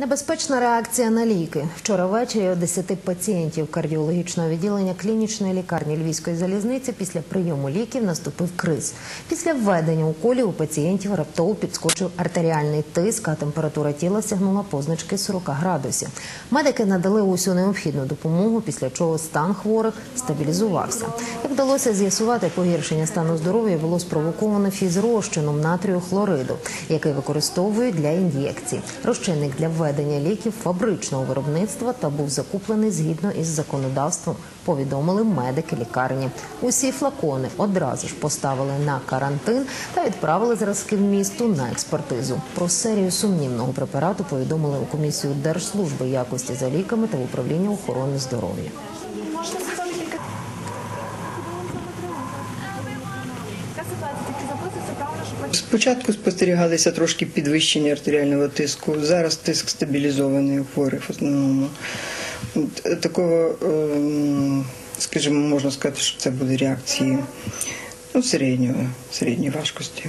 Небезпечна реакція на ліки. Вчора ввечері у 10 пацієнтів кардіологічного відділення клінічної лікарні Львівської залізниці після прийому ліків наступив криз. Після введення уколів у пацієнтів раптово підскочив артеріальний тиск, а температура тіла сягнула позначки 40 градусів. Медики надали усю необхідну допомогу, після чого стан хворих стабілізувався. Як вдалося з'ясувати, погіршення стану здоров'я було спровоковано фізрозчином натрію хлориду, який використовують для ін'єкцій. Розчинник для введення ліків фабричного виробництва та був закуплений згідно із законодавством. Повідомили медики лікарні. Усі флакони одразу ж поставили на карантин та відправили зразки в місту на експертизу. Про серію сумнівного препарату повідомили у комісію Держслужби якості за ліками та управління охорони здоров'я. Яка ситуація? Тільки записується правильно, Спочатку спостерігалися трошки підвищення артеріального тиску. Зараз тиск стабілізований у хворих в основному. Такого, ем, скажімо, можна сказати, що це були реакції ну, середньої, середньої важкості.